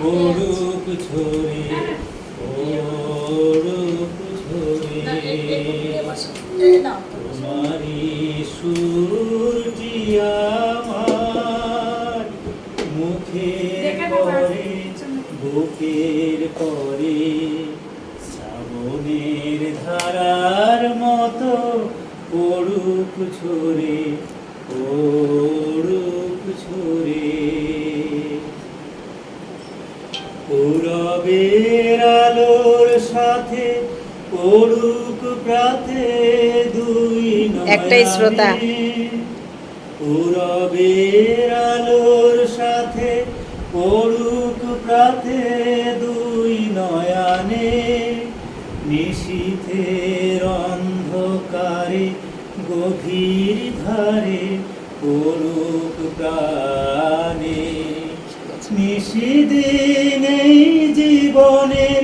পড়ুক ঝরে পড়ুক ঝরে তোমারি সুরটি আমার মুখের পরে বুকের পরে শ্রাবণের ধারার মতো পড়ুক ঝরে পড়ুক ঝরে। পূরবের আলোর সাথে পড়ুক প্রাতে দুই একটাই শ্রোতা। পূরবের আলোর সাথে পড়ুক প্রাতে দুই নয়ানে। নিশীথের অন্ধকারে গভীর ধারে পড়ুক প্রাণে। নিশিদিন এই জীবনের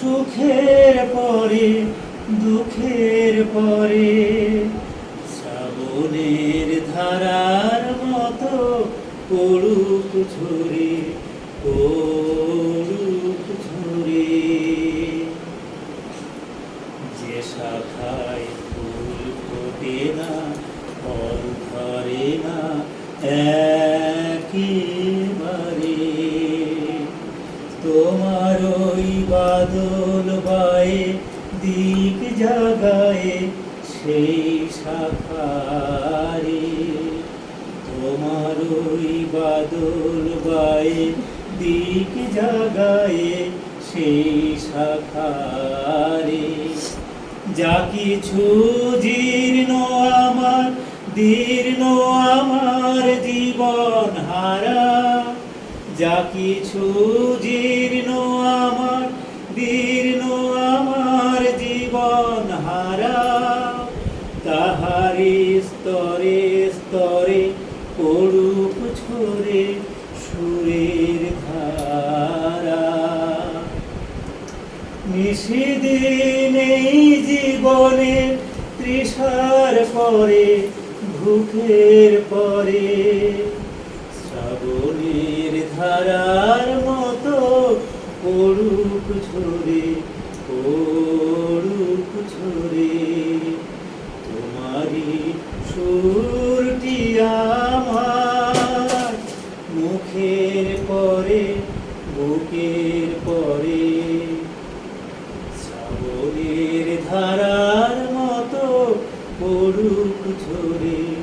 সুখের পরে, দুঃখের পরে। শ্রাবণের ধারার মতো পড়ুক ঝরে পড়ুক ঝরে। যে শাখায় ফুল ফোটে না ফল ধরে না একেবারে বাদল বায়ে, দিক জাগায় সেই শাখারে। তোমার ওই বাদল বায়ে, দিক জাগায় সেই শাখারে। যা কিছু জীর্ণ আমার, দীর্ণ আমার জীবন হারা। যা কিছু জীর্ণ তাহারি স্তরে স্তরে পড়ুক ছড়ে সুরের ধারা। নিষিদিন জীবনে তৃষার পরে, ভুখের পরে, শ্রাবণের ধারার মতো পড়ুক ঝরে বুকের পরে শ্রাবণের ধারার মতো পড়ুক ঝরে।